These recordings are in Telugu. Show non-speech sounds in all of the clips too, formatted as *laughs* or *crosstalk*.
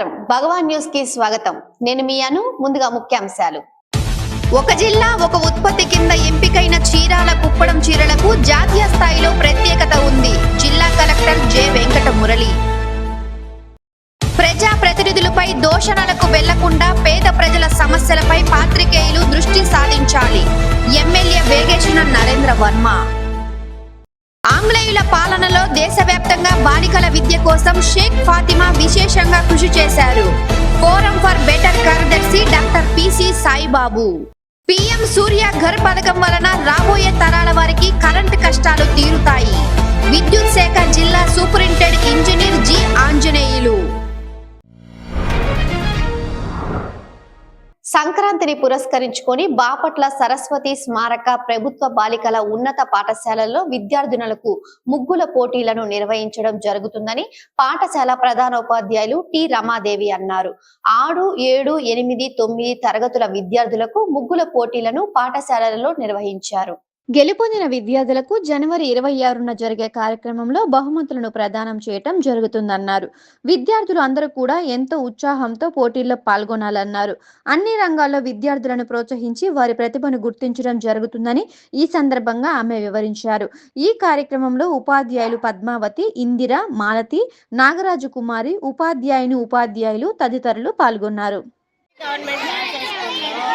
నమస్కారం. భగవాన్ న్యూస్కి స్వాగతం. నేను మీ అను ముందుగా ముఖ్యాంశాలు. ఒక జిల్లా ఒక ఉత్పత్తి కింద ఎంపికైన చీరాల కుప్పడం చీరలకు జాతీయ స్థాయిలో ప్రత్యేకత ఉంది. జిల్లా కలెక్టర్ జె. వెంకట మురళి. ప్రజా ప్రతినిధులపై దోషణలకు వెళ్ళకుండా పేద ప్రజల సమస్యలపై పాత్రికేయులు దృష్టి సాధించాలి. ఎమ్మెల్యే వేగేశ్వర నరేంద్ర వర్మ. ఆంగ్లేయుల పాలనలో దేశ బాలికల విద్య కోసం షేక్ ఫాతిమా విశేషంగా కృషి చేశారు. ఫోరం ఫర్ బెటర్ కార్యదర్శి doctor PC Saibabu. PM Surya Ghar పథకం వలన రాబోయే తరాల వారికి కరెంటు కష్టాలు తీరుతాయి. విద్యుత్ శాఖ జిల్లా సూపరింటెండెంట్ ఇంజనీర్ జి ఆంజనేయులు. సంక్రాంతిని పురస్కరించుకొని బాపట్ల సరస్వతి స్మారక ప్రభుత్వ బాలికల ఉన్నత పాఠశాలల్లో విద్యార్థినులకు ముగ్గుల పోటీలను నిర్వహించడం జరుగుతుందని పాఠశాల ప్రధానోపాధ్యాయులు టి రమాదేవి అన్నారు. ఆరు ఏడు ఎనిమిది తొమ్మిది తరగతుల విద్యార్థులకు ముగ్గుల పోటీలను పాఠశాలలలో నిర్వహించారు. గెలుపొందిన విద్యార్థులకు జనవరి ఇరవై ఆరున జరిగే కార్యక్రమంలో బహుమతులను ప్రదానం చేయటం జరుగుతుందన్నారు. విద్యార్థులు అందరూ కూడా ఎంతో ఉత్సాహంతో పోటీల్లో పాల్గొనాలన్నారు. అన్ని రంగాల్లో విద్యార్థులను ప్రోత్సహించి వారి ప్రతిభను గుర్తించడం జరుగుతుందని ఈ సందర్భంగా ఆమె వివరించారు. ఈ కార్యక్రమంలో ఉపాధ్యాయులు పద్మావతి ఇందిర మాలతి నాగరాజు కుమారి ఉపాధ్యాయుని ఉపాధ్యాయులు తదితరులు పాల్గొన్నారు. గవర్నమెంట్ డాన్స్ స్కూల్లో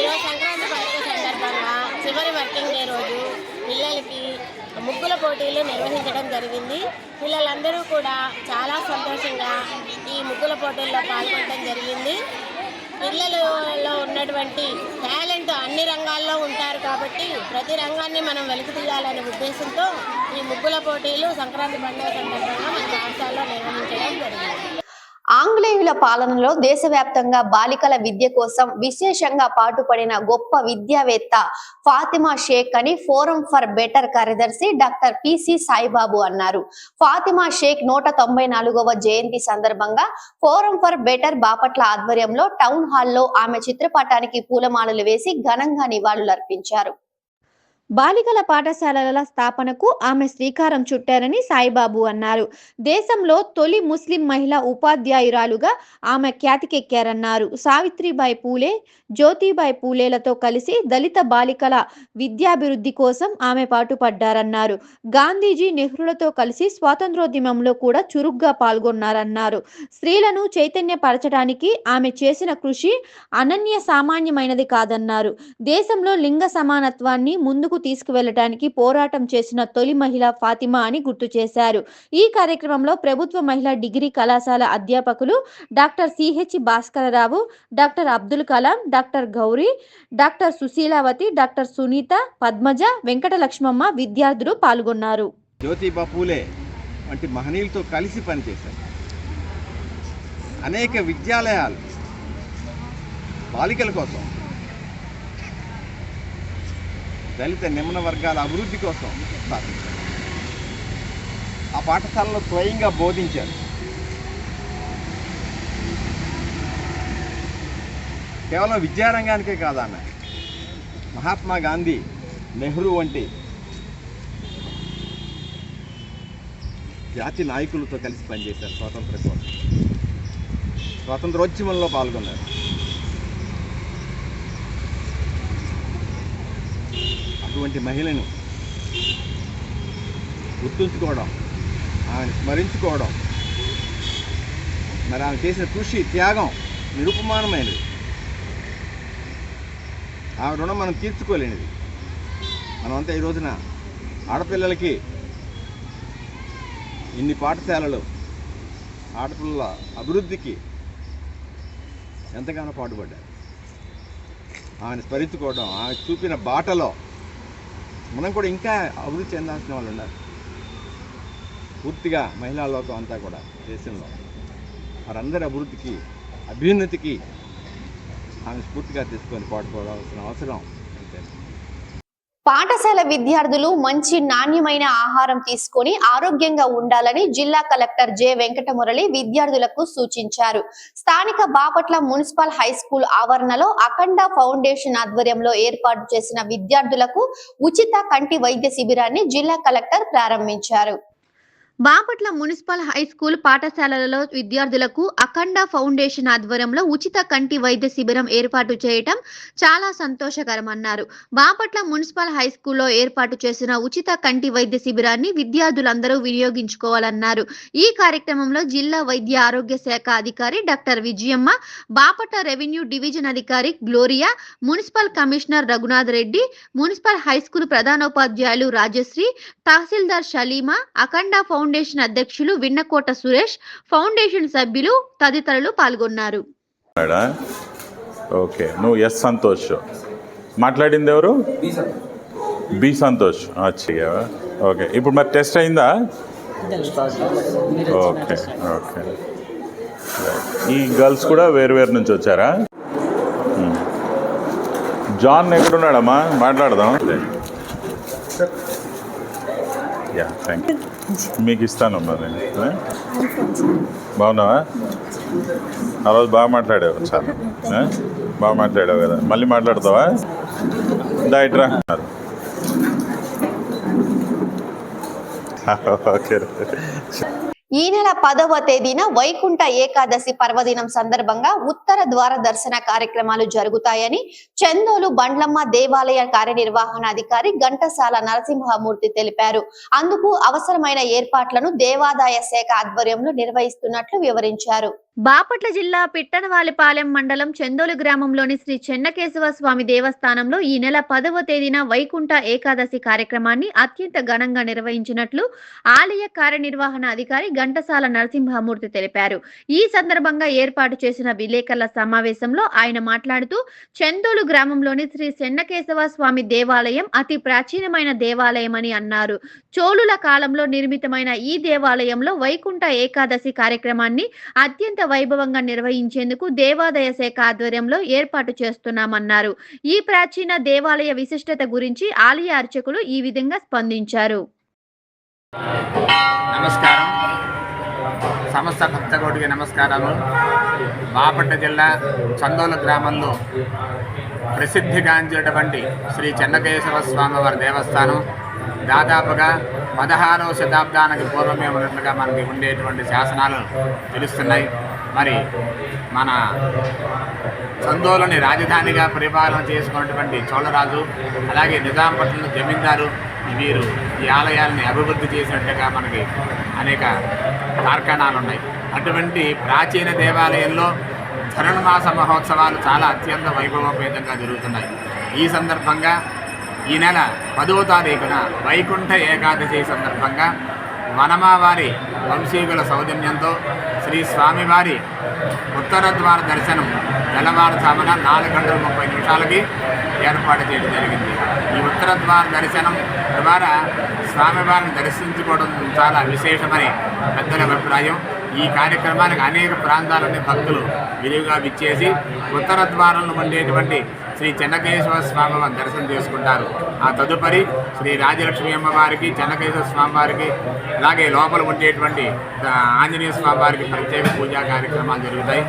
ఈరోజు సంక్రాంతి పండుగ సందర్భంగా చివరి వర్కింగ్ డే రోజు పిల్లలకి ముగ్గుల పోటీలు నిర్వహించడం జరిగింది. పిల్లలందరూ కూడా చాలా సంతోషంగా ఈ ముగ్గుల పోటీల్లో పాల్గొనడం జరిగింది. పిల్లలలో ఉన్నటువంటి టాలెంట్ అన్ని రంగాల్లో ఉంటారు కాబట్టి ప్రతి రంగాన్ని మనం వెలికి తీయాలనే ఉద్దేశంతో ఈ ముగ్గుల పోటీలు సంక్రాంతి పండుగ సందర్భంగా మన రాష్ట్రాల్లో నిర్వహించడం జరిగింది. ఆంగ్లేయుల పాలనలో దేశవ్యాప్తంగా బాలికల విద్య కోసం విశేషంగా పాటుపడిన గొప్ప విద్యావేత్త ఫాతిమా షేక్ అని ఫోరం ఫర్ బెటర్ కార్యదర్శి డాక్టర్ పిసి సాయిబాబు అన్నారు. ఫాతిమా షేక్ నూట తొంభై నాలుగవ జయంతి సందర్భంగా ఫోరం ఫర్ బెటర్ బాపట్ల ఆధ్వర్యంలో టౌన్ హాల్లో ఆమె చిత్రపటానికి పూలమాలలు వేసి ఘనంగా నివాళులర్పించారు. బాలికల పాఠశాలల స్థాపనకు ఆమె శ్రీకారం చుట్టారని సాయిబాబు అన్నారు. దేశంలో తొలి ముస్లిం మహిళా ఉపాధ్యాయురాలుగా ఆమె ఖ్యాతికెక్కారన్నారు. సావిత్రిబాయి పూలే జ్యోతిబాయి పూలేలతో కలిసి దళిత బాలికల విద్యాభివృద్ధి కోసం ఆమె పాటుపడ్డారన్నారు. గాంధీజీ నెహ్రూలతో కలిసి స్వాతంత్రోద్యమంలో కూడా చురుగ్గా పాల్గొన్నారన్నారు. స్త్రీలను చైతన్యపరచడానికి ఆమె చేసిన కృషి అనన్య సామాన్యమైనది కాదన్నారు. దేశంలో లింగ సమానత్వాన్ని ముందుకు తీసుకువెళ్ళడానికి పోరాటం చేసిన తొలి మహిళ ఫాతిమా అని గుర్తు చేశారు. ఈ కార్యక్రమంలో ప్రభుత్వ మహిళా డిగ్రీ కళాశాల అధ్యాపకులు doctor CH Bhaskararao doctor Abdul Kalam doctor Gauri doctor Sushilavathi doctor Sunitha Padmaja Venkata Lakshmamma విద్యార్థులు పాల్గొన్నారు. జ్యోతిబా పూలే వంటి మహనీయులతో కలిసి పనిచేశారు. అనేక విద్యాలయాలు బాలికల కోసం దళిత నిమ్న వర్గాల అభివృద్ధి కోసం స్థాపించారు ఆ పాఠశాలలో స్వయంగా బోధించారు. కేవలం విద్యారంగానికే కాదన్న మహాత్మా గాంధీ నెహ్రూ వంటి జాతి నాయకులతో కలిసి పనిచేశారు స్వాతంత్ర కోసం స్వాతంత్రోద్యమంలో పాల్గొన్నారు. అటువంటి మహిళను గుర్తుంచుకోవడం ఆమెను స్మరించుకోవడం మరి ఆమె చేసిన కృషి త్యాగం నిరుపమానమైనది. ఆమె రుణం మనం తీర్చుకోలేనిది. మనమంతా ఈ రోజున ఆడపిల్లలకి ఇన్ని పాఠశాలలు ఆడపిల్లల అభివృద్ధికి ఎంతగానో పాటుపడ్డారు ఆమెను స్మరించుకోవడం ఆమె చూపిన బాటలో మనం కూడా ఇంకా అభివృద్ధి చెందాల్సిన వాళ్ళు ఉన్నారు. పూర్తిగా మహిళా లోకం అంతా కూడా దేశంలో. వారందరి అభివృద్ధికి అభ్యున్నతికి ఆమె స్ఫూర్తిగా తీసుకొని పాటుకోవాల్సిన అవసరం పాఠశాల విద్యార్థులు మంచి నాణ్యమైన ఆహారం తీసుకొని ఆరోగ్యంగా ఉండాలని జిల్లా కలెక్టర్ జె వెంకటమురళి విద్యార్థులకు సూచించారు. స్థానిక బాపట్ల మున్సిపల్ హై స్కూల్ ఆవరణలో అఖండ ఫౌండేషన్ ఆధ్వర్యంలో ఏర్పాటు చేసిన విద్యార్థులకు ఉచిత కంటి వైద్య శిబిరాన్ని జిల్లా కలెక్టర్ ప్రారంభించారు. బాపట్ల మున్సిపల్ హై స్కూల్ పాఠశాలలలో విద్యార్థులకు అఖండ ఫౌండేషన్ ఆధ్వర్యంలో ఉచిత కంటి వైద్య శిబిరం ఏర్పాటు చేయటం చాలా సంతోషకరమన్నారు. బాపట్ల మున్సిపల్ హై స్కూల్లో ఏర్పాటు చేసిన ఉచిత కంటి వైద్య శిబిరాన్ని విద్యార్థులందరూ వినియోగించుకోవాలన్నారు. ఈ కార్యక్రమంలో జిల్లా వైద్య ఆరోగ్య శాఖ అధికారి doctor Vijayamma Bapatla revenue division అధికారి Gloria municipal commissioner Raghunath Reddy municipal high school ప్రధానోపాధ్యాయులు రాజశ్రీ తహసీల్దార్ షలీమా అఖండ ఫౌండేషన్ అధ్యక్షులు విన్నకోట సురేష్ ఫౌండేషన్ సభ్యులు తదితరులు పాల్గొన్నారు. ఓకే. నువ్వు ఎస్ సంతోష్. మాట్లాడింది ఎవరు? బి సంతోష్. అచ్చా ఓకే. ఇప్పుడు మరి టెస్ట్ అయిందా? ఓకే. ఓకే. ఈ గర్ల్స్ కూడా వేరు వేరు నుంచి వచ్చారా. జాన్ ఎక్కడున్నాడమ్మా? మాట్లాడదాం. యా థ్యాంక్ యూ మీకు ఇస్తాను మరి బాగున్నావా? ఆ రోజు బాగా మాట్లాడావు చాలా. బాగా మాట్లాడావు కదా. మళ్ళీ మాట్లాడతావా? డైట్రా *laughs* ఓకే. ఈ నెల పదవ తేదీన వైకుంఠ ఏకాదశి పర్వదినం సందర్భంగా ఉత్తర ద్వార దర్శన కార్యక్రమాలు జరుగుతాయని చందోలు బండ్లమ్మ దేవాలయ కార్యనిర్వహణాధికారి ఘంటసాల నరసింహమూర్తి తెలిపారు. అందుకు అవసరమైన ఏర్పాట్లను దేవాదాయ శాఖ ఆధ్వర్యంలో నిర్వహిస్తున్నట్లు వివరించారు. బాపట్ల జిల్లా పిట్టనవాలిపాలెం మండలం చందోలు గ్రామంలోని శ్రీ చెన్నకేశవ స్వామి దేవస్థానంలో ఈ నెల పదవ తేదీన వైకుంఠ ఏకాదశి కార్యక్రమాన్ని అత్యంత ఘనంగా నిర్వహించినట్లు ఆలయ కార్యనిర్వహణ అధికారి ఘంటసాల నరసింహమూర్తి తెలిపారు. ఈ సందర్భంగా ఏర్పాటు చేసిన విలేకరుల సమావేశంలో ఆయన మాట్లాడుతూ చందోలు గ్రామంలోని శ్రీ చెన్నకేశవ స్వామి దేవాలయం అతి ప్రాచీనమైన దేవాలయం అని అన్నారు. చోళుల కాలంలో నిర్మితమైన ఈ దేవాలయంలో వైకుంఠ ఏకాదశి కార్యక్రమాన్ని అత్యంత వైభవంగా నిర్వహించేందుకు దేవాదాయ శాఖ ఆధ్వర్యంలో ఏర్పాటు చేస్తున్నామన్నారు. ఈ ప్రాచీన దేవాలయ విశిష్టత గురించి ఆలయ అర్చకులు ఈ విధంగా స్పందించారు. నమస్కారం. సమస్త భక్తగోడికి నమస్కారాలు. బాపట్ల జిల్లా చందోల గ్రామంలో ప్రసిద్ధిగాంచినటువంటి శ్రీ చెన్నకేశవ స్వామివారి దేవస్థానం. దాదాపుగా పదహారవ శతాబ్దానికి పూర్వమే ఉన్నట్లుగా మనకి ఉండేటువంటి శాసనాలు తెలుస్తున్నాయి. మరి మన చందోలని రాజధానిగా పరిపాలన చేసుకున్నటువంటి చోళరాజు అలాగే నిజాంపట్నం జమీందారు వీరు ఈ ఆలయాల్ని అభివృద్ధి చేసినట్టుగా మనకి అనేక కార్ఖానాలు ఉన్నాయి అటువంటి ప్రాచీన దేవాలయంలో ధనుర్మాస మహోత్సవాలు చాలా అత్యంత వైభవోపేతంగా జరుగుతున్నాయి. ఈ సందర్భంగా ఈ నెల పదవ తారీఖున వైకుంఠ ఏకాదశి సందర్భంగా మనమావారి వంశీకుల సౌజన్యంతో శ్రీ స్వామివారి ఉత్తర ద్వార దర్శనం తెల్లవారుజామున నాలుగు గంటల ముప్పై నిమిషాలకి ఏర్పాటు చేయడం జరిగింది. ఈ ఉత్తర ద్వార దర్శనం ద్వారా స్వామివారిని దర్శించుకోవడం చాలా విశేషమని పెద్దల అభిప్రాయం. ఈ కార్యక్రమానికి అనేక ప్రాంతాల భక్తులు విరివిగా విచ్చేసి ఉత్తర ద్వారంలో ఉండేటువంటి శ్రీ చెన్నకేశ్వర స్వామి వారిని దర్శనం చేసుకుంటారు. ఆ తదుపరి శ్రీ రాజలక్ష్మి అమ్మవారికి చెన్నకేశ్వర స్వామి వారికి అలాగే లోపల ఉండేటువంటి ఆంజనేయ స్వామి వారికి ప్రత్యేక పూజా కార్యక్రమాలు జరుగుతాయి.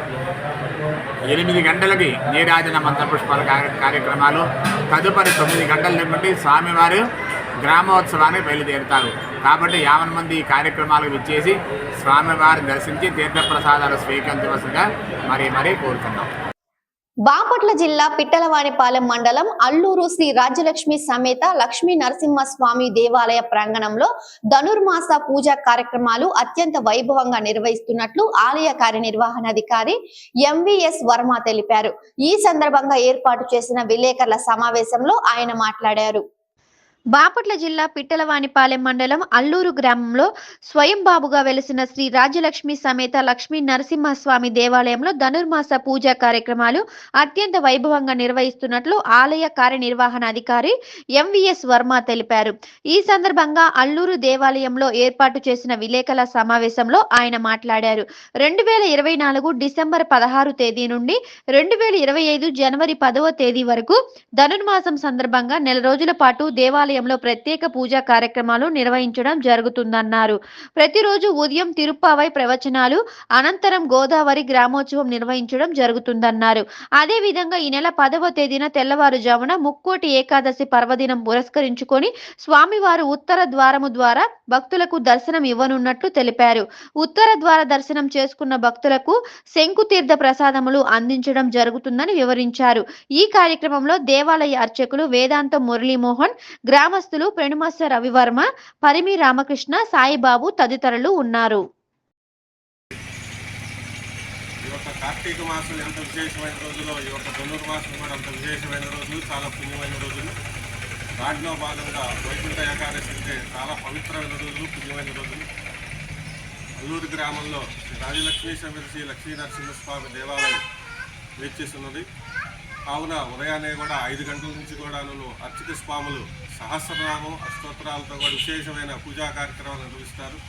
ఎనిమిది గంటలకి నీరాజన మంత్రపుష్పాల కార్య- కార్యక్రమాలు తదుపరి తొమ్మిది గంటల నుండి స్వామివారు గ్రామోత్సవానికి బయలుదేరుతారు. కాబట్టి యావన్ మంది ఈ కార్యక్రమాలకు విచ్చేసి స్వామివారిని దర్శించి తీర్థప్రసాదాలు స్వీకరించవలసిందిగా మరీ మరీ కోరుతున్నాం. బాపట్ల జిల్లా పిట్టలవానిపాలెం మండలం అల్లూరు శ్రీ రాజ్యలక్ష్మి సమేత లక్ష్మీ నరసింహస్వామి దేవాలయ ప్రాంగణంలో ధనుర్మాస పూజా కార్యక్రమాలు అత్యంత వైభవంగా నిర్వహిస్తున్నట్లు ఆలయ కార్యనిర్వహణాధికారి ఎంవిఎస్ వర్మ తెలిపారు. ఈ సందర్భంగా ఏర్పాటు చేసిన విలేకరుల సమావేశంలో ఆయన మాట్లాడారు. బాపట్ల జిల్లా పిట్టలవానిపాలెం మండలం అల్లూరు గ్రామంలో స్వయంబాబుగా వెలిసిన శ్రీ రాజ్యలక్ష్మి సమేత లక్ష్మీ నరసింహస్వామి దేవాలయంలో ధనుర్మాస పూజా కార్యక్రమాలు అత్యంత వైభవంగా నిర్వహిస్తున్నట్లు ఆలయ కార్యనిర్వహణాధికారి ఎంవిఎస్ వర్మ తెలిపారు. ఈ సందర్భంగా అల్లూరు దేవాలయంలో ఏర్పాటు చేసిన విలేకరుల సమావేశంలో ఆయన మాట్లాడారు. రెండు వేల ఇరవై నాలుగు డిసెంబర్ పదహారు తేదీ నుండి రెండు వేల ఇరవై ఐదు జనవరి పదవ తేదీ వరకు ధనుర్మాసం సందర్భంగా నెల రోజుల పాటు దేవాలయం ఆలయంలో ప్రత్యేక పూజా కార్యక్రమాలు నిర్వహించడం జరుగుతుందన్నారు. ప్రతిరోజు ఉదయం తిరుప్పావై ప్రవచనాలు అనంతరం గోదావరి గ్రామోత్సవం నిర్వహించడం జరుగుతుందన్నారు. అదేవిధంగా ఈ నెల పదవ తేదీన తెల్లవారుజామున ముక్కోటి ఏకాదశి పర్వదినం పురస్కరించుకొని స్వామివారు ఉత్తర ద్వారము ద్వారా భక్తులకు దర్శనం ఇవ్వనున్నట్లు తెలిపారు. ఉత్తర ద్వార దర్శనం చేసుకున్న భక్తులకు శంకుతీర్థ ప్రసాదములు అందించడం జరుగుతుందని వివరించారు. ఈ కార్యక్రమంలో దేవాలయ అర్చకులు వేదాంత మురళీమోహన్ గ్రామస్తులు పెనుమస్స రవివర్మ పరిమి రామకృష్ణ సాయిబాబు తదితరులు ఉన్నారు. ఈ యొక్క కార్తీక మాసం ఎంత విశేషమైన రోజులో ఈ యొక్క ధనుర్మాసం కూడా అంత విశేషమైన రోజులు చాలా పుణ్యమైన రోజులు. దాంట్లో భాగంగా వైకుంఠ ఏకాదశి అంటే చాలా పవిత్రమైన రోజులు పుణ్యమైన రోజులు. అల్లూరు గ్రామంలో రాజలక్ష్మీ సమేత శ్రీ లక్ష్మీ నరసింహస్వామి దేవాలయం వేచేస్తున్నది కావున ఉదయాన్నే కూడా ఐదు గంటల నుంచి కూడా నేను అర్చక స్వాములు సహస్రనామం అష్టోత్తరాలతో కూడా విశేషమైన పూజా కార్యక్రమాలు నిర్వహిస్తారు.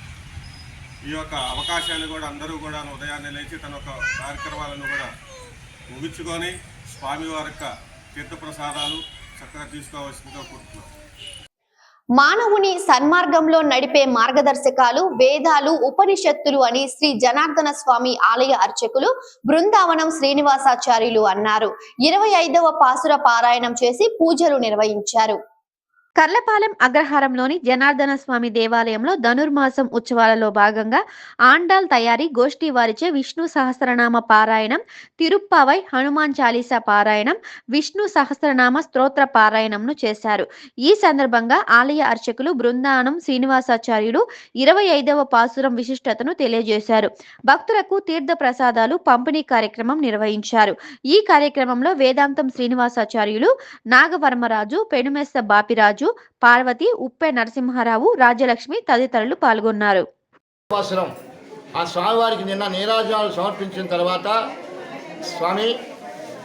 ఈ యొక్క అవకాశాన్ని కూడా అందరూ కూడా ఉదయాన్నే లేచి తన యొక్క కార్యక్రమాలను కూడా ముగించుకొని స్వామివారి యొక్క తీర్థప్రసాదాలు చక్కగా తీసుకోవాల్సిందిగా కోరుతున్నాం. మానవుని సన్మార్గంలో నడిపే మార్గదర్శకాలు వేదాలు ఉపనిషత్తులు అని శ్రీ జనార్దన స్వామి ఆలయ అర్చకులు బృందావనం శ్రీనివాసాచార్యులు అన్నారు. ఇరవై ఐదవ పాసుర పారాయణం చేసి పూజలు నిర్వహించారు. కర్లపాలెం అగ్రహారంలోని జనార్దన స్వామి దేవాలయంలో ధనుర్మాసం ఉత్సవాలలో భాగంగా ఆండాల్ తయారీ గోష్ఠి వారిచే విష్ణు సహస్రనామ పారాయణం తిరుప్పావై హనుమాన్ చాలీసా పారాయణం విష్ణు సహస్రనామ స్తోత్ర పారాయణంను చేశారు. ఈ సందర్భంగా ఆలయ అర్చకులు బృందానం శ్రీనివాసాచార్యులు ఇరవై ఐదవ పాసురం విశిష్టతను తెలియజేశారు. భక్తులకు తీర్థ ప్రసాదాలు పంపిణీ కార్యక్రమం నిర్వహించారు. ఈ కార్యక్రమంలో వేదాంతం శ్రీనివాసాచార్యులు నాగవర్మరాజు పెనుమెస్స బాపిరాజు పార్వతి ఉప్పె నరసింహారావు రాజ్యలక్ష్మి తదితరులు పాల్గొన్నారు. అవసరం ఆ స్వామివారికి నిన్న నీరాజనాలు సమర్పించిన తర్వాత స్వామి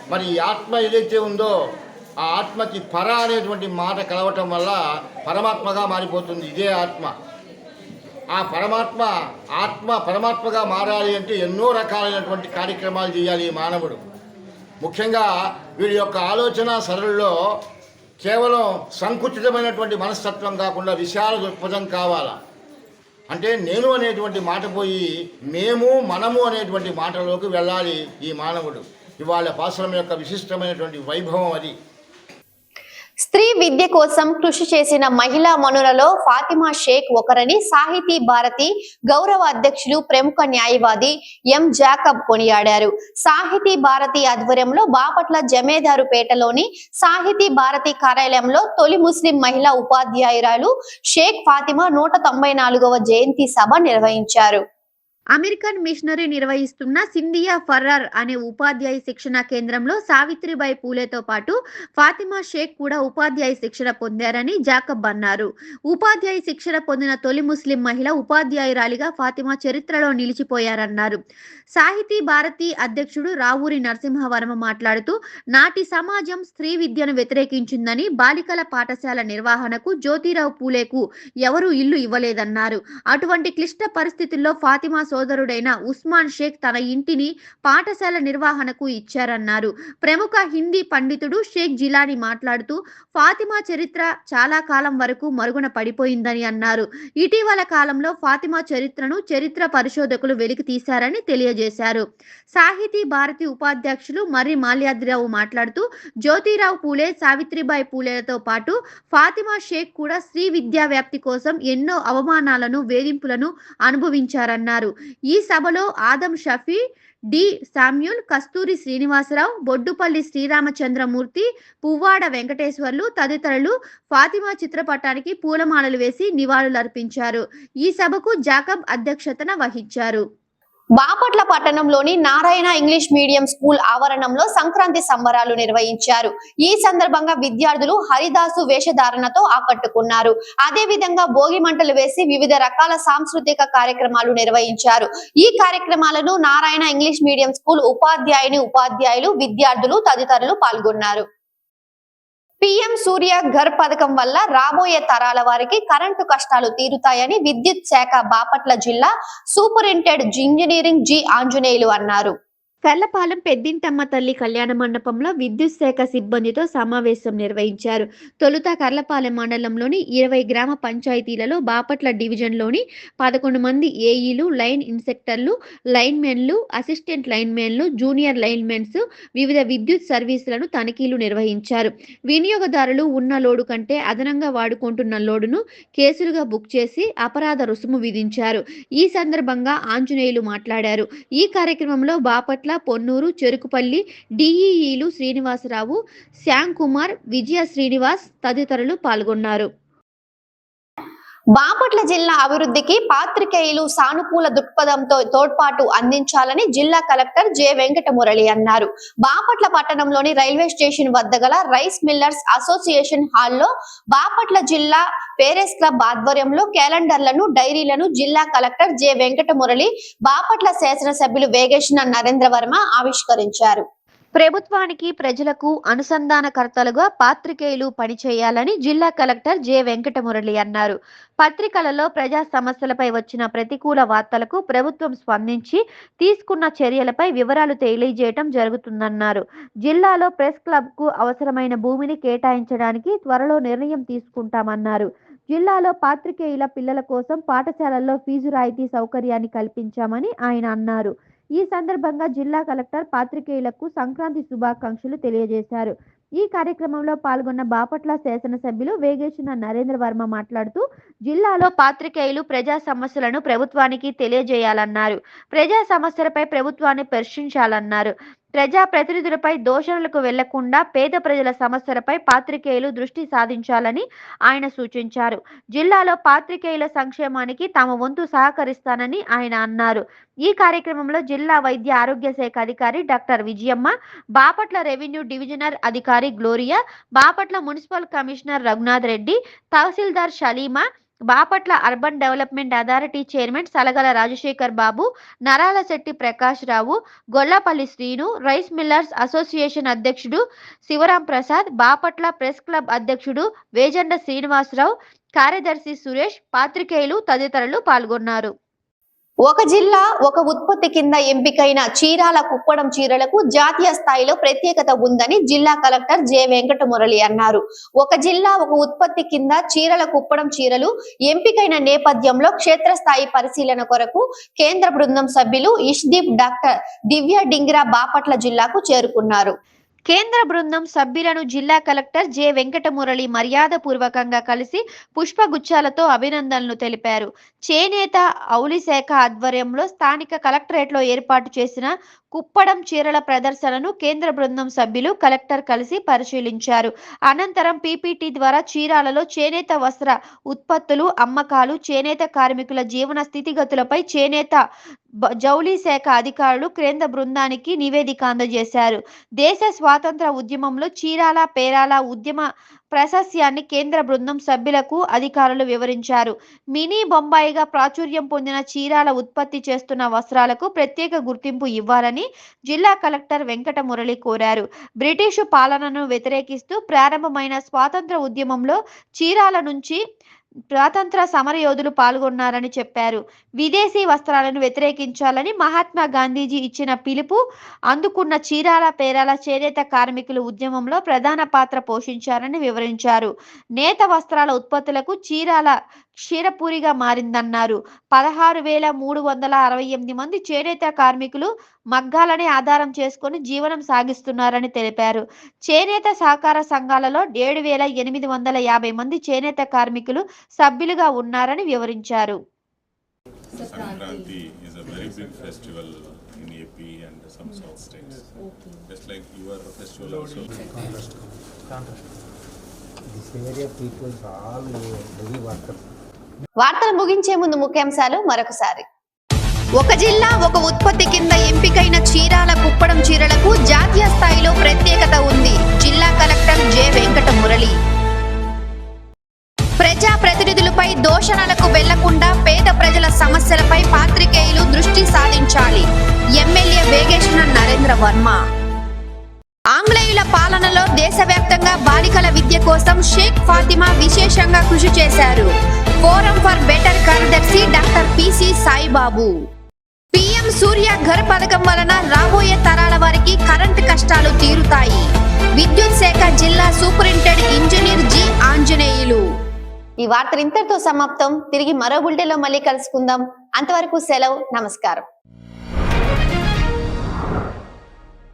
మరి ఈ ఆత్మ ఏదైతే ఉందో ఆ ఆత్మకి పర అనేటువంటి మాట కలవటం వల్ల పరమాత్మగా మారిపోతుంది. ఇదే ఆత్మ. ఆ పరమాత్మ ఆత్మ పరమాత్మగా మారాలి అంటే ఎన్నో రకాలైనటువంటి కార్యక్రమాలు చేయాలి ఈ మానవుడు. ముఖ్యంగా వీడి యొక్క ఆలోచన సరళిలో కేవలం సంకుచితమైనటువంటి మనస్తత్వం కాకుండా విశాల దృక్పథం కావాలా? అంటే నేను అనేటువంటి మాట పోయి మేము మనము అనేటువంటి మాటలోకి వెళ్ళాలి ఈ మానవుడు. ఇవాళ పాశ్రం యొక్క విశిష్టమైనటువంటి వైభవం అది. స్త్రీ విద్య కోసం కృషి చేసిన మహిళా మనులలో ఫాతిమా షేక్ ఒకరని సాహితీ భారతి గౌరవ అధ్యక్షులు ప్రముఖ న్యాయవాది ఎం జాకబ్ కొనియాడారు. సాహితీ భారతి ఆధ్వర్యంలో బాపట్ల జమేదారుపేటలోని సాహితీ భారతి కార్యాలయంలో తొలి ముస్లిం మహిళా ఉపాధ్యాయురాలు షేక్ ఫాతిమా నూట తొంభై నాలుగవ జయంతి సభ నిర్వహించారు. అమెరికన్ మిషనరీ నిర్వహిస్తున్న సింధియా ఫర్రార్ అనే ఉపాధ్యాయ శిక్షణ కేంద్రంలో సావిత్రిబాయి పూలేతో పాటు ఫాతిమా షేక్ కూడా ఉపాధ్యాయ శిక్షణ పొందారని జాకబ్ అన్నారు. ఉపాధ్యాయ శిక్షణ పొందిన తొలి ముస్లిం మహిళ ఉపాధ్యాయురాలిగా ఫాతిమా చరిత్రలో నిలిచిపోయారన్నారు. సాహితీ భారతి అధ్యక్షుడు రావూరి నరసింహవర్మ మాట్లాడుతూ నాటి సమాజం స్త్రీ విద్యను వ్యతిరేకించిందని బాలికల పాఠశాల నిర్వహణకు జ్యోతిరావు పూలేకు ఎవరూ ఇల్లు ఇవ్వలేదన్నారు. అటువంటి క్లిష్ట పరిస్థితుల్లో ఫాతిమా సోదరుడైన ఉస్మాన్ షేక్ తన ఇంటిని పాఠశాల నిర్వహణకు ఇచ్చారన్నారు. ప్రముఖ హిందీ పండితుడు షేక్ జిలాని మాట్లాడుతూ ఫాతిమా చరిత్ర చాలా కాలం వరకు మరుగున పడిపోయిందని అన్నారు. ఇటీవల కాలంలో ఫాతిమా చరిత్రను చరిత్ర పరిశోధకులు వెలికి తీశారని తెలియజేశారు. సాహితీ భారతి ఉపాధ్యక్షులు మర్రి మాల్యాద్రిరావు మాట్లాడుతూ జ్యోతిరావు పూలే సావిత్రిబాయి పూలేలతో పాటు ఫాతిమా షేక్ కూడా స్త్రీ విద్యా వ్యాప్తి కోసం ఎన్నో అవమానాలను వేధింపులను అనుభవించారన్నారు. ఈ సభలో ఆదం షఫీ డి సామ్యూల్ కస్తూరి శ్రీనివాసరావు బొడ్డుపల్లి శ్రీరామచంద్రమూర్తి పువ్వాడ వెంకటేశ్వర్లు తదితరులు ఫాతిమా చిత్రపటానికి పూలమాలలు వేసి నివాళులర్పించారు. ఈ సభకు జాకబ్ అధ్యక్షతన వహించారు. బాపట్ల పట్టణంలోని నారాయణ ఇంగ్లీష్ మీడియం స్కూల్ ఆవరణంలో సంక్రాంతి సంబరాలు నిర్వహించారు. ఈ సందర్భంగా విద్యార్థులు హరిదాసు వేషధారణతో ఆకట్టుకున్నారు. అదే విధంగా భోగి మంటలు వేసి వివిధ రకాల సాంస్కృతిక కార్యక్రమాలు నిర్వహించారు. ఈ కార్యక్రమాలను నారాయణ ఇంగ్లీష్ మీడియం స్కూల్ ఉపాధ్యాయుని ఉపాధ్యాయులు విద్యార్థులు తదితరులు పాల్గొన్నారు. పిఎం సూర్య ఘర్ పథకం వల్ల రాబోయే తరాల వారికి కరెంటు కష్టాలు తీరుతాయని విద్యుత్ శాఖ బాపట్ల జిల్లా సూపరింటెండెంట్ ఇంజనీరింగ్ జి ఆంజనేయులు అన్నారు. కర్లపాలెం పెద్దింటమ్మ తల్లి కళ్యాణ మండపంలో విద్యుత్ శాఖ సిబ్బందితో సమావేశం నిర్వహించారు. తొలుత కర్లపాలెం మండలంలోని ఇరవై గ్రామ పంచాయతీలలో బాపట్ల డివిజన్లోని పదకొండు మంది ఏఈలు లైన్ ఇన్స్పెక్టర్లు లైన్మెన్లు అసిస్టెంట్ లైన్మెన్లు జూనియర్ లైన్మెన్స్ వివిధ విద్యుత్ సర్వీసులను తనిఖీలు నిర్వహించారు. వినియోగదారులు ఉన్న లోడు కంటే అదనంగా వాడుకుంటున్న లోడును కేసులుగా బుక్ చేసి అపరాధ రుసుము విధించారు. ఈ సందర్భంగా ఆంజనేయులు మాట్లాడారు. ఈ కార్యక్రమంలో బాపట్ల పొన్నూరు చెరుకుపల్లి డిఈఈలు శ్రీనివాసరావు శ్యామ్ కుమార్ విజయ శ్రీనివాస్ తదితరులు పాల్గొన్నారు. బాపట్ల జిల్లా అభివృద్ధికి పాత్రికేయులు సానుకూల దృక్పథంతో తోడ్పాటు అందించాలని జిల్లా కలెక్టర్ జె. వెంకటమురళి అన్నారు. బాపట్ల పట్టణంలోని రైల్వే స్టేషన్ వద్ద గల రైస్ మిల్లర్స్ అసోసియేషన్ హాల్లో బాపట్ల జిల్లా పేరెస్ క్లబ్ ఆధ్వర్యంలో క్యాలెండర్లను డైరీలను జిల్లా కలెక్టర్ జె. వెంకటమురళి బాపట్ల శాసనసభ్యులు వేగేశ్న నరేంద్ర వర్మ ఆవిష్కరించారు. ప్రభుత్వానికి ప్రజలకు అనుసంధానకర్తలుగా పాత్రికేయులు పనిచేయాలని జిల్లా కలెక్టర్ జె. వెంకటమురళి అన్నారు. పత్రికలలో ప్రజా సమస్యలపై వచ్చిన ప్రతికూల వార్తలకు ప్రభుత్వం స్పందించి తీసుకున్న చర్యలపై వివరాలు తెలియజేయటం జరుగుతుందన్నారు. జిల్లాలో ప్రెస్ క్లబ్కు అవసరమైన భూమిని కేటాయించడానికి త్వరలో నిర్ణయం తీసుకుంటామన్నారు. జిల్లాలో పాత్రికేయుల పిల్లల కోసం పాఠశాలల్లో ఫీజు రాయితీ సౌకర్యాన్ని కల్పించామని ఆయన అన్నారు. ఈ సందర్భంగా జిల్లా కలెక్టర్ పాత్రికేయులకు సంక్రాంతి శుభాకాంక్షలు తెలియజేశారు. ఈ కార్యక్రమంలో పాల్గొన్న బాపట్ల శాసనసభ్యులు వేగేసిన నరేంద్ర వర్మ మాట్లాడుతూ జిల్లాలో పాత్రికేయులు ప్రజా సమస్యలను ప్రభుత్వానికి తెలియజేయాలన్నారు. ప్రజా సమస్యలపై ప్రభుత్వాన్ని ప్రశ్నించాలన్నారు. ప్రజా ప్రతినిధులపై దోషణలకు వెళ్ళకుండా పేద ప్రజల సమస్యలపై పాత్రికేయులు దృష్టి సాధించాలని ఆయన సూచించారు. జిల్లాలో పాత్రికేయుల సంక్షేమానికి తమ వంతు సహకరిస్తానని ఆయన అన్నారు. ఈ కార్యక్రమంలో జిల్లా వైద్య ఆరోగ్య శాఖ అధికారి doctor Vijayamma Bapatla revenue divisional అధికారి Gloria Bapatla municipal commissioner Raghunath Reddy తహసీల్దార్ Shalima Bapatla urban development authority chairman Salagala Rajasekhar Babu Naralasetti Prakash Rao Gollapalli Srinu rice millers association అధ్యక్షుడు శివరాం ప్రసాద్ బాపట్ల ప్రెస్ క్లబ్ అధ్యక్షుడు వేజండ శ్రీనివాసరావు కార్యదర్శి సురేష్ పాత్రికేయులు తదితరులు పాల్గొన్నారు. ఒక జిల్లా ఒక ఉత్పత్తి కింద ఎంపికైన చీరాల కుప్పడం చీరలకు జాతీయ స్థాయిలో ప్రత్యేకత ఉందని జిల్లా కలెక్టర్ జె. వెంకట మురళి అన్నారు. ఒక జిల్లా ఒక ఉత్పత్తి కింద చీరల కుప్పడం చీరలు ఎంపికైన నేపథ్యంలో క్షేత్రస్థాయి పరిశీలన కొరకు కేంద్ర బృందం సభ్యులు ఇష్దీప్ డాక్టర్ దివ్య డింగ్రా బాపట్ల జిల్లాకు చేరుకున్నారు. కేంద్ర బృందం సభ్యులను జిల్లా కలెక్టర్ జె వెంకటమురళి మర్యాద పూర్వకంగా కలిసి పుష్పగుచ్చాలతో అభినందనలు తెలిపారు. చేనేత ఔలిశాఖ ఆధ్వర్యంలో స్థానిక కలెక్టరేట్లో ఏర్పాటు చేసిన కుప్పడం చీరల ప్రదర్శనను కేంద్ర బృందం సభ్యులు కలెక్టర్ కలిసి పరిశీలించారు. అనంతరం పీపీటీ ద్వారా చీరాలలో చేనేత వస్త్ర ఉత్పత్తులు అమ్మకాలు చేనేత కార్మికుల జీవన స్థితిగతులపై చేనేత జౌలీ శాఖ అధికారులు కేంద్ర బృందానికి నివేదిక అందజేశారు. దేశ స్వాతంత్ర ఉద్యమంలో చీరాల పేరాల ఉద్యమ ప్రాశస్యాన్ని కేంద్ర బృందం సభ్యులకు అధికారులు వివరించారు. మినీ బొంబాయిగా ప్రాచుర్యం పొందిన చీరాల ఉత్పత్తి చేస్తున్న వస్త్రాలకు ప్రత్యేక గుర్తింపు ఇవ్వాలని జిల్లా కలెక్టర్ వెంకట మురళి కోరారు. బ్రిటిషు పాలనను వ్యతిరేకిస్తూ ప్రారంభమైన స్వాతంత్ర ఉద్యమంలో చీరాల నుంచి స్వాతంత్ర సమరయోధులు పాల్గొన్నారని చెప్పారు. విదేశీ వస్త్రాలను వ్యతిరేకించాలని మహాత్మా గాంధీజీ ఇచ్చిన పిలుపు అందుకున్న చీరాల పేరాల చేనేత కార్మికులు ఉద్యమంలో ప్రధాన పాత్ర పోషించారని వివరించారు. నేత వస్త్రాల ఉత్పత్తులకు చీరాల క్షీరపూరిగా మారిందన్నారు పదహారు వేల మూడు వందల అరవై ఎనిమిది మంది చేనేత కార్మికులు మగ్గాలని ఆధారం చేసుకొని జీవనం సాగిస్తున్నారని తెలిపారు చేనేత సహకార సంఘాలలో ఏడు వేల ఎనిమిది వందల యాభై మంది చేనేత కార్మికులు సభ్యులుగా ఉన్నారని వివరించారు. This area people are all heavy workers. వార్తలు ముగించే ముందు ముఖ్యాంశాలు మరొకసారి. ఒక జిల్లా ఒక ఉత్పత్తి కింద ఎంపికైన చీరాల కుప్పడం చీరలకు జాతీయ స్థాయిలో ప్రత్యేకత ఉంది. జిల్లా కలెక్టర్ జె. వెంకట మురళి. ప్రజా ప్రతినిధులపై దోషణలకు వెళ్ళకుండా పేద ప్రజల సమస్యలపై పాత్రికేయులు దృష్టి సాధించాలి ఎమ్మెల్యే వేగేశ్వర నరేంద్ర వర్మ. ఆంగ్లేయుల పాలనలో దేశవ్యాప్తంగా బాలికల విద్య కోసం షేక్ ఫాతిమా విశేషంగా కృషి చేశారు. ఫోరం ఫర్ బెటర్ కార్యదర్శి doctor PC Saibabu. PM Surya Ghar పథకం వలన రాబోయే తరాల వారికి కరెంటు కష్టాలు తీరుతాయి. విద్యుత్ శాఖ జిల్లా సూపరింటెండెంట్ ఇంజనీర్ జి ఆంజనేయులు. ఈ వార్తలు ఇంతటితో సమాప్తం. తిరిగి మరో బులెటిన్లో మళ్ళీ కలుసుకుందాం. అంతవరకు సెలవు. నమస్కారం.